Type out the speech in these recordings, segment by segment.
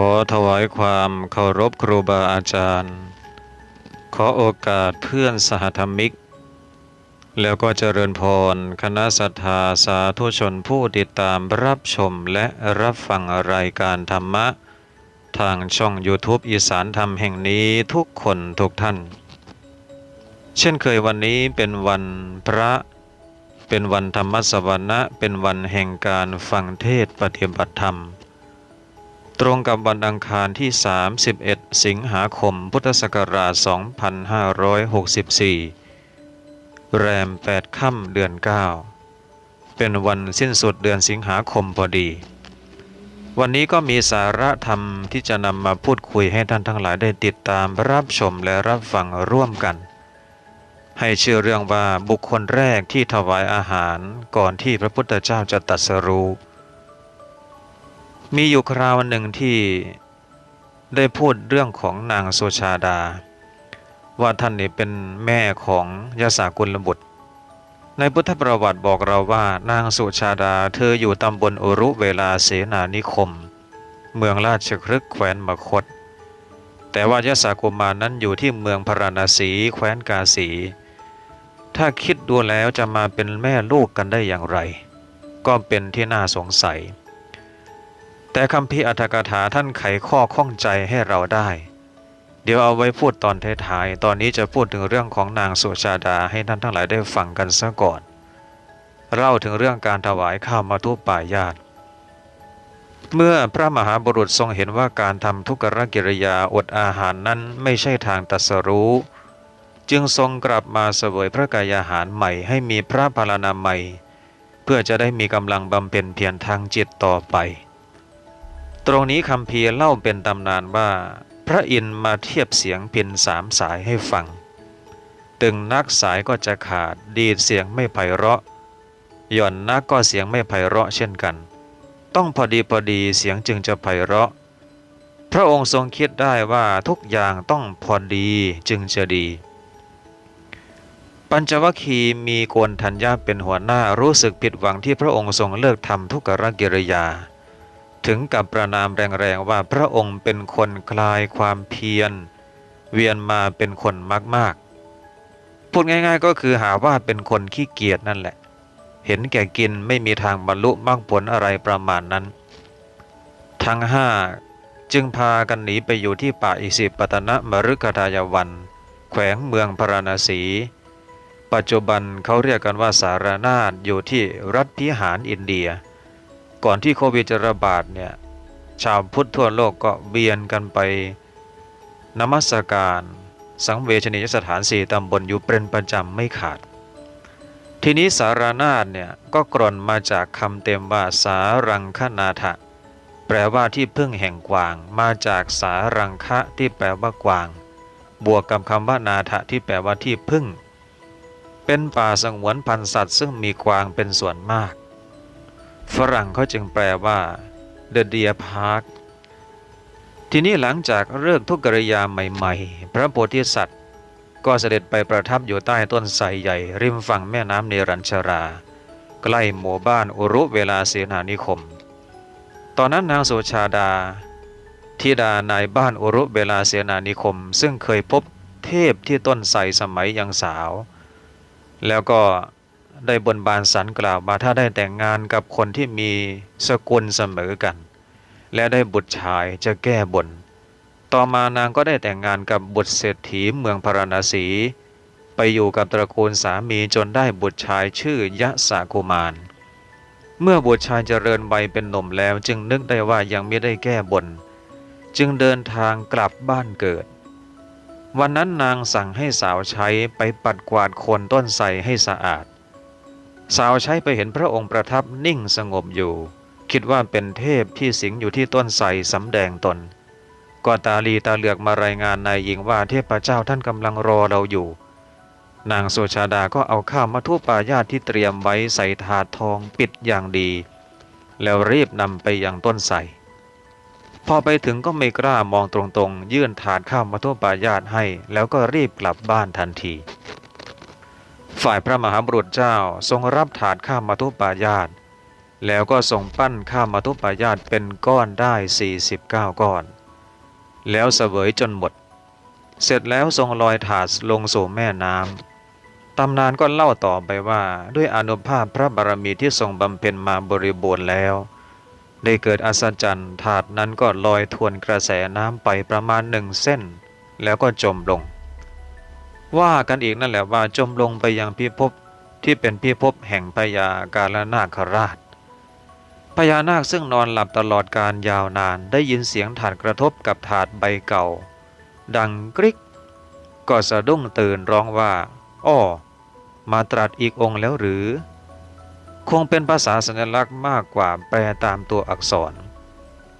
อถวายความเคารพครูบาอาจารย์ ขอโอกาสเพื่อนสหธรรมิก แล้วก็เจริญพร คณะสัทธาสาธุชนผู้ติดตามรับชมและรับฟังรายการธรรมะ ทางช่อง YouTube อีสานธรรมแห่งนี้ทุกคนทุกท่าน เช่นเคยวันนี้เป็นวันพระ เป็นวันธรรมสวรรณะ เป็นวันแห่งการฟังเทศปฏิบัติธรรม ตรงกับวันอังคารที่ 31 สิงหาคม พุทธศักราช 2564 แรม 8 ค่ำเดือน 9 เป็นวันสิ้นสุดเดือนสิงหาคมพอดี วันนี้ก็มีสาระธรรมที่จะนำมาพูดคุยให้ท่านทั้งหลายได้ติดตามรับชมและรับฟังร่วมกัน ให้เชื่อเรื่องว่าบุคคลแรกที่ถวายอาหารก่อนที่พระพุทธเจ้าจะตรัสรู้ มีอยู่คราวหนึ่งที่ได้พูดเรื่องของนางโสชาดา ว่าท่านนี่เป็นแม่ของยาสากุลบุตร ในพุทธประวัติบอกเราว่านางสุชาดาเธออยู่ตำบลอุรุเวลาเสนานิคม เมืองราชครึกแคว้นมคต แต่ว่ายาสากุมารนั้นอยู่ที่เมืองพราราณสีแคว้นกาสี ถ้าคิดดูแล้วจะมาเป็นแม่ลูกกันได้อย่างไร ก็เป็นที่น่าสงสัย แต่คำพิอัตถกถาท่านไขข้อข้องใจให้เราได้ เดี๋ยวเอาไว้พูดตอนท้ายๆตอนนี้จะพูดถึงเรื่องของนางสุชาดาให้ท่านทั้งหลายได้ฟังกันซะก่อน เล่าถึงเรื่องการถวายข้าวมาทุป่ายาตเมื่อพระมหาบุรุษทรงเห็นว่าการทำทุกขกิริยาอดอาหารนั้นไม่ใช่ทางตัสรู้ จึงทรงกลับมาเสวยพระกายอาหารใหม่ให้มีพระพลานามัยเพื่อจะได้มีกำลังบำเพ็ญเพียรทางจิตต่อไป ตรงนี้คำเพียเล่าเป็นตำนานว่า พระอินทร์มาเทียบเสียงพินสามสายให้ฟัง ตึงนักสายก็จะขาดดีดเสียงไม่ไพเราะ หย่อนนักก็เสียงไม่ไพเราะเช่นกัน ต้องพอดีพอดีเสียงจึงจะไพเราะ พระองค์ทรงคิดได้ว่าทุกอย่างต้องพอดีจึงจะดี ปัญจวัคคีมีโกนทัญญาเป็นหัวหน้ารู้สึกผิดหวังที่พระองค์ทรงเลิกทำทุกขกิริยา ถึงกับประนามแรงๆว่าพระองค์เป็นคนคลายความเพียร เวียนมาเป็นคนมากๆ พูดง่ายๆก็คือหาว่าเป็นคนขี้เกียจนั่นแหละ เห็นแก่กินไม่มีทางบรรลุมรรคผลอะไรประมาณนั้น ทั้งห้าจึงพากันหนีไปอยู่ที่ป่าอิสิปตนะมฤคทายวัน แขวงเมืองพาราณสี ปัจจุบันเขาเรียกกันว่าสารนาฏอยู่ที่รัฐพิหารอินเดีย ก่อนที่โควิดจะระบาดเนี่ยชาวพุทธทั่วโลกก็เบียนกันไปนมัสการสังเวชนียสถานสี่ตำบลอยู่เป็นประจำไม่ขาด ทีนี้สารานาฏเนี่ยก็กร่อนมาจากคำเต็มว่าสารังคนาถะแปลว่าที่พึ่งแห่งกวาง มาจากสารังคะที่แปลว่ากวาง บวกกับคำว่านาถะที่แปลว่าที่พึ่ง เป็นป่าสงวนพันธุ์สัตว์ซึ่งมีกวางเป็นส่วนมาก ฝรั่งเขาจึงแปลว่า The Deer Park ทีนี้หลังจากเลิกทุกกริยาใหม่ๆ พระโพธิสัตว์ ก็เสด็จไปประทับอยู่ใต้ต้นไทรใหญ่ ริมฝั่งแม่น้ำเนรัญชรา ใกล้หมู่บ้านอุรุเวลาเสนานิคม ตอนนั้นนางโสชาดาธิดานายบ้านอุรุเวลาเสนานิคม ซึ่งเคยพบเทพที่ต้นไทรสมัยยังสาว แล้วก็ ได้บนบานสันกล่าวมาถ้าได้แต่งงานกับคนที่มีสกุลเสมอกัน และได้บุตรชายจะแก้บน ต่อมานางก็ได้แต่งงานกับบุตรเศรษฐีเมืองพาราณสี ไปอยู่กับตระกูลสามีจนได้บุตรชายชื่อยะสากุมาร เมื่อบุตรชายเจริญวัยเป็นหนุ่มแล้วจึงนึกได้ว่ายังไม่ได้แก้บน จึงเดินทางกลับบ้านเกิดวันนั้นนางสั่งให้สาวใช้ไปปัดกวาดโคนต้นไทรให้สะอาด สาวใช้ไปเห็นพระองค์ประทับนิ่งสงบอยู่ คิดว่าเป็นเทพที่สิงอยู่ที่ต้นไทรสำแดงตนก็ตาลีตาเหลือกมารายงานนายหญิงว่าเทพเจ้าท่านกำลังรอเราอยู่ นางโสชาดาก็เอาข้าวมาทุปายาตที่เตรียมไว้ใส่ถาดทองปิดอย่างดี แล้วรีบนำไปยังต้นไทรพอไปถึงก็ไม่กล้ามองตรงๆ ยื่นถาดข้าวมาทุปายาตให้ แล้วก็รีบกลับบ้านทันที ฝ่ายพระมหาบุรุษเจ้าทรงรับถาดข้ามาทุปายาตแล้วก็ส่งปั้นข้ามาทุปายาตเป็นก้อนได้ 49 ก้อน แล้วเสวยจนหมด เสร็จแล้วทรงลอยถาดลงสู่แม่น้ำตำนานก็เล่าต่อไปว่าด้วยอนุภาพพระบารมีที่ทรงบำเพ็ญมาบริบูรณ์แล้ว ได้เกิดอัศจรรย์ถาดนั้นก็ลอยทวนกระแสน้ำไปประมาณหนึ่งเส้น แล้วก็จมลง ว่ากันอีกนั่นแหละว่าจมลงไปยังพิภพที่เป็นพิภพแห่งพญากาลนาคราชพญานาคซึ่งนอนหลับตลอดการยาวนานได้ยินเสียงถาดกระทบกับถาดใบเก่า ดังกริกก็สะดุ้งตื่นร้องว่า อ้อ มาตรัสอีกองค์แล้วหรือ คงเป็นภาษาสัญลักษณ์มากกว่าแปลตามตัวอักษร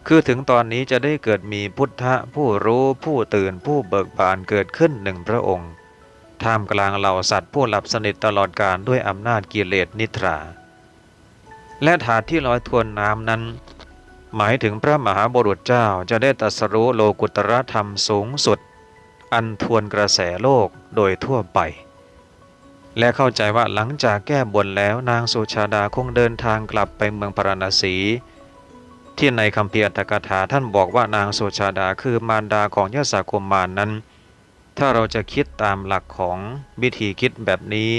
คือถึงตอนนี้จะได้เกิดมีพุทธะผู้รู้ผู้ตื่นผู้เบิกบานเกิดขึ้นหนึ่งพระองค์ ท่ามกลางเหล่าสัตว์ผู้หลับสนิทตลอดการด้วยอำนาจกิเลสนิทรา และถาดที่ลอยทวนน้ำนั้น หมายถึงพระมหาบุรุษเจ้าจะได้ตรัสรู้โลกุตรธรรมสูงสุด อันทวนกระแสโลกโดยทั่วไป และเข้าใจว่าหลังจากแก้บนแล้วนางสุชาดาคงเดินทางกลับไปเมืองพาราณสีที่ในคำเพียรตกถาท่านบอกว่านางสุชาดาคือมารดาของยศกุมารนนั้น ถ้าเราจะคิดตามหลักของวิธีคิดแบบนี้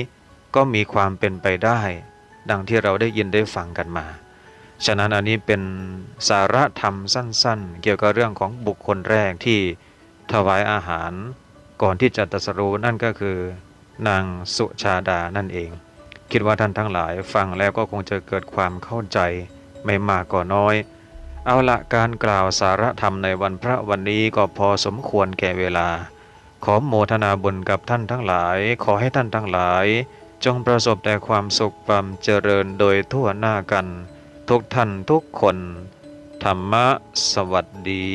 ก็มีความเป็นไปได้ ดังที่เราได้ยินได้ฟังกันมา ฉะนั้นอันนี้เป็นสาระธรรมสั้นๆ เกี่ยวกับเรื่องของบุคคลแรกที่ถวายอาหาร ก่อนที่จะตรัสรู้นั่นก็คือนางสุชาดานั่นเอง คิดว่าท่านทั้งหลายฟังแล้วก็คงจะเกิดความเข้าใจไม่มากก็น้อย เอาละการกล่าวสาระธรรมในวันพระวันนี้ก็พอสมควรแก่เวลา ขอโมทนาบุญกับท่านทั้งหลาย ขอให้ท่านทั้งหลาย จงประสบแต่ความสุขความเจริญโดยทั่วหน้ากัน ทุกท่านทุกคน ธรรมะสวัสดี